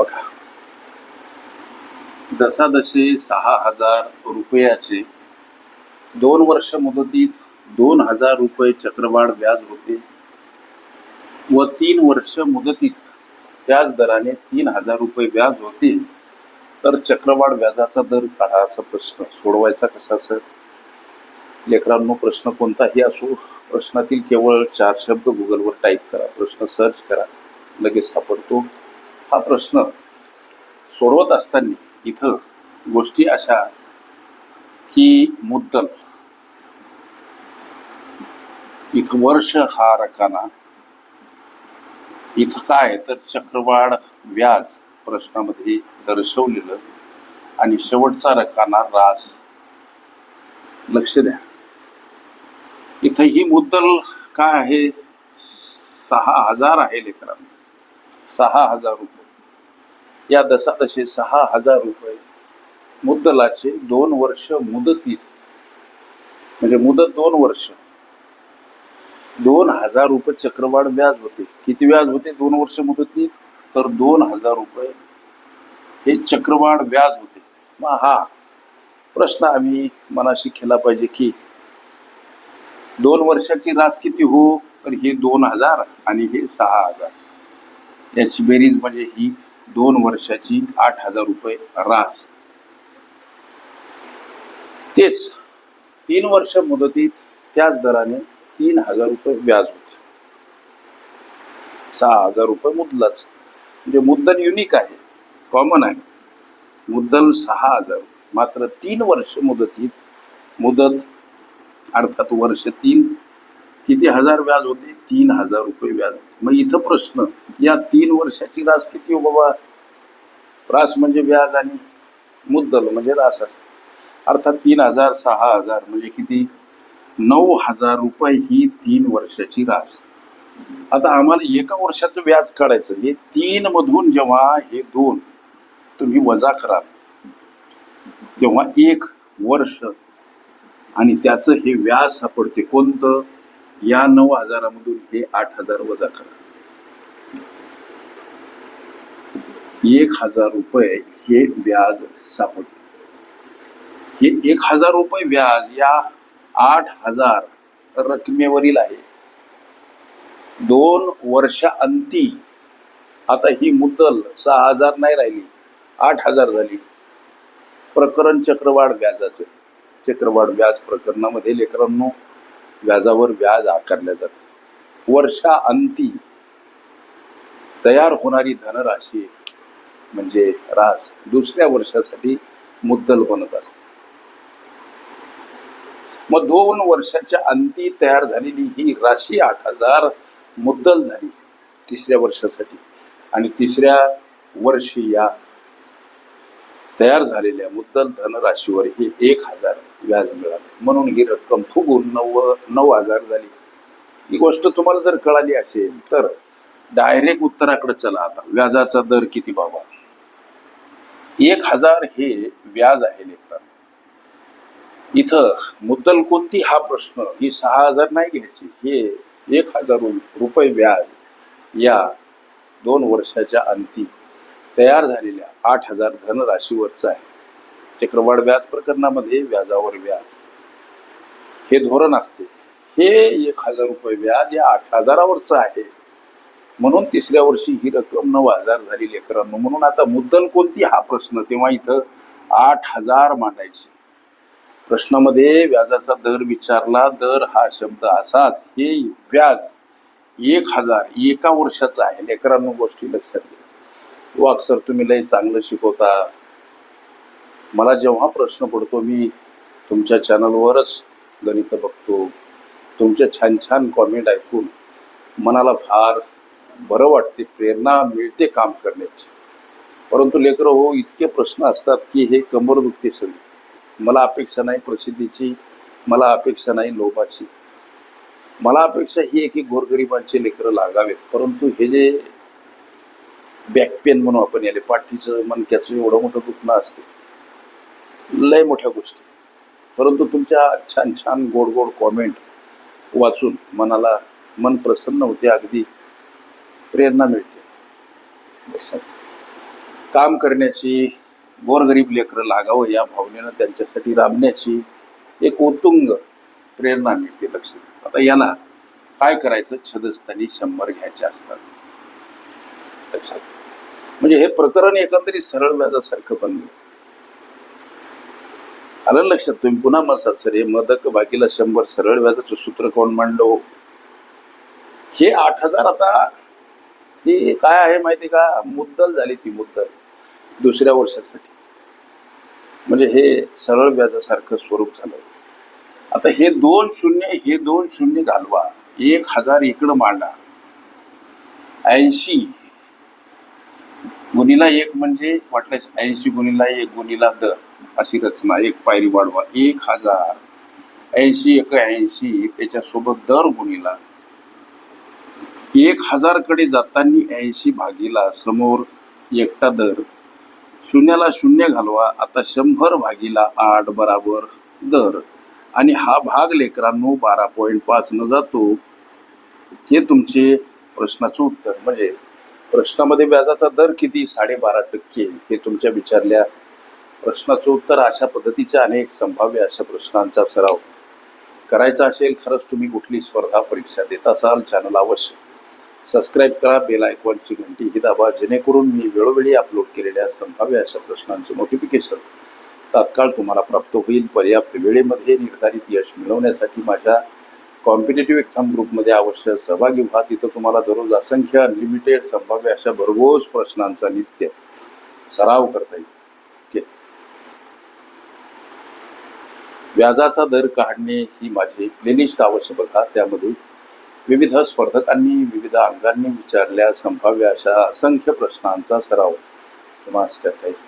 बघा. दसादशे सहा हजार रुपयाचे दोन वर्ष मुदतीत दोन हजार रुपये चक्रवाढ व्याज होते व तीन वर्ष मुदतीत त्याच दराने तीन हजार रुपये व्याज होते. तर चक्रवाढ व्याजाचा दर काढा असा प्रश्न सोडवायचा कसा सर? लेकरांनो प्रश्न कोणताही असो प्रश्नातील केवळ चार शब्द गुगलवर टाईप करा. प्रश्न सर्च करा. लगेच सापडतो. हा प्रश्न सोडवत असताना इथं गोष्टी अशा की मुद्दल. इथं वर्ष हा रकाना. इथं काय तर चक्रवाढ व्याज प्रश्नामध्ये दर्शवलेलं आणि शेवटचा रकाना रास. लक्ष द्या. इथं ही मुद्दल काय आहे? सहा हजार आहे लेकरांना. सहा हजार रुपये. या दशादशे सहा हजार रुपये मुद्दलाचे दोन वर्ष मुदतीत. म्हणजे मुदत दोन वर्ष. दोन हजार रुपये चक्रवाढ व्याज होते. किती व्याज होते? दोन वर्ष मुदतीत. तर दोन हजार रुपये हे चक्रवाढ व्याज होते. मग हा प्रश्न आम्ही मनाशी केला पाहिजे की दोन वर्षाची रास किती हो? तर हे दोन हजार आणि हे सहा हजार. याची बेरीज म्हणजे ही दोन वर्षाची आठ हजार रुपये रास. तेच तीन वर्ष मुदतीत त्याच दराने तीन हजार रुपये व्याज होते. सहा हजार रुपये मुद्दलाच. म्हणजे मुद्दल युनिक आहे कॉमन आहे. मुद्दल सहा हजार. मात्र तीन वर्ष मुदतीत मुदत अर्थात वर्ष तीन किती हजार व्याज होते? तीन हजार रुपये व्याज होते. मग इथं प्रश्न या तीन वर्षाची रास किती हो बाबा? रास म्हणजे व्याज आणि मुद्दल म्हणजे रास असते. अर्थात तीन हजार सहा हजार म्हणजे किती? नऊ हजार रुपये ही तीन वर्षाची रास. आता आम्हाला एका वर्षाचं व्याज काढायचं हे तीन मधून जेव्हा हे दोन तुम्ही वजा कराल तेव्हा एक वर्ष आणि त्याचं हे व्याज सापडते. कोणतं? या नऊ हजारामधून हे आठ हजार वजा करा. एक हजार रुपये हे व्याज सापडते. हे एक हजार रुपये व्याज या आठ हजार रकमेवरील आहे. दोन वर्षांती आता ही मुद्दल सहा हजार नाही राहिली आठ हजार झाली. प्रकरण चक्रवाढ व्याजाचे चक्रवाढ व्याज प्रकरणामध्ये लेकरांनो व्याजावर व्याज आकारले जाते. वर्षांती तयार होणारी धनराशी म्हणजे रास दुसऱ्या वर्षासाठी मुद्दल बनत असते. मग दोन वर्षाच्या अंती तयार झालेली ही राशी आठ हजार मुद्दल झाली तिसऱ्या वर्षासाठी. आणि तिसऱ्या वर्षी या तयार झालेल्या मुद्दल धनराशीवर हे एक हजार व्याज मिळालं. म्हणून ही रक्कम फुगून नऊ नऊ हजार झाली. ही गोष्ट तुम्हाला जर कळाली असेल तर डायरेक्ट उत्तराकडे चला आता. व्याजाचा दर किती बाबा? एक हजार हे व्याज आहे लेकरांनो इथं मुद्दल कोणती? हा प्रश्न. ही सहा हजार नाही घ्यायची. हे एक हजार रुपये व्याज या दोन वर्षाच्या अंती तयार झालेल्या आठ हजार धनराशीवरचं आहे. चक्रवाढ व्याज प्रकरणामध्ये व्याजावर व्याज. हे धोरण असते. हे एक हजार रुपये व्याज या आठ हजारावरचं आहे. म्हणून तिसऱ्या वर्षी ही रक्कम नऊ हजार झाली लेकरांनो. म्हणून आता मुद्दल कोणती? हा प्रश्न तेव्हा इथं आठ हजार मांडायचे. प्रश्नामध्ये व्याजाचा दर विचारला दर हा शब्द असाच. हे व्याज एक हजार एका वर्षाचा आहे. लेकरांनो गोष्टी लक्षात घ्या. वाघ सर तुम्ही लय चांगलं शिकवता. मला जेव्हा प्रश्न पडतो मी तुमच्या चॅनलवरच गणित बघतो. तुमच्या छान छान कॉमेंट ऐकून मनाला फार बरं वाटते प्रेरणा मिळते काम करण्याची. परंतु लेकरं हो इतके प्रश्न असतात की हे कंबर दुखते सगळी. मला अपेक्षा नाही प्रसिद्धीची मला अपेक्षा नाही लोभाची. मला अपेक्षा ही आहे की गोरगरिबांचे लेकरं लागावेत. परंतु हे जे बॅक पेन म्हणून आपण याले पाठीचं मनक्याचं एवढं मोठं दुखणं असते. लय मोठ्या गोष्टी. परंतु तुमच्या छान छान गोड गोड कॉमेंट वाचून मनाला मन प्रसन्न होते अगदी प्रेरणा मिळते. काम करण्याची गोरगरीब लेकरं लागावं या भावनेनं त्यांच्यासाठी राबण्याची एक उत्तुंग प्रेरणा मिळते लक्ष द्या. आता याला काय करायचं? छदस्थानी शंभर घ्यायचे असतात. लक्षात म्हणजे हे प्रकरण एकंदरीत सरळ व्याजासारखं बनलं आलं लक्षात तुम्ही? पुन्हा मसाल सर हे मदक बाकीला शंभर सरळ व्याजाचं सूत्र कोण मांडलो हो? हे आठ हजार आता हे काय आहे माहिती का? मुद्दल झाली ती मुद्दल दुसऱ्या वर्षासाठी. म्हणजे हे सरळ व्याजासारखं स्वरूप झालं. आता हे दोन शून्य हे दोन शून्य घालवा. एक हजार इकडं मांडा. ऐंशी गुणीला एक म्हणजे वाटल्यास ऐंशी गुणीला एक गुणीला दर अशी रचना. एक पायरी वाढवा. एक हजार. ऐंशी एक ऐंशी. त्याच्यासोबत दर गुणीला. एक हजारकडे जाताना ऐंशी भागीला. समोर एकटा दर. शून्याला शून्य घालवा. आता शंभर भागीला आठ बराबर दर. आणि हा भाग लेकरांनो बारा पॉईंट पाच न जातो हे तुमचे प्रश्नाचं उत्तर. म्हणजे प्रश्नामध्ये व्याजाचा दर किती? साडेबारा टक्के. हे तुमच्या विचारल्या प्रश्नाचं उत्तर अशा पद्धतीच्या अनेक संभाव्य अशा प्रश्नांचा सराव करायचा असेल खरंच तुम्ही कुठली स्पर्धा परीक्षा देत असाल चॅनल अवश्य सबस्क्राईब करा बेल आयकॉनची घंटी ही दाबा जेणेकरून मी वेळोवेळी अपलोड केलेल्या संभाव्य अशा प्रश्नांचं नोटिफिकेशन तात्काळ तुम्हाला प्राप्त होईल. पर्याप्त वेळेमध्ये निर्धारित यश मिळवण्यासाठी माझ्या कॉम्पिटेटिव्ह एक्झाम ग्रुपमध्ये अवश्य सहभागी व्हा. तिथं तुम्हाला दररोज असंख्य अनलिमिटेड संभाव्य अशा भरघोस प्रश्नांचा नित्य सराव करता येईल. व्याजाचा दर काढणे ही माझी प्लेलिस्ट अवश्य बघा. त्यामध्ये विविध स्पर्धकांनी विविध अंगांनी विचारल्या संभाव्य अशा असंख्य प्रश्नांचा सराव तुम्हाला करता येईल.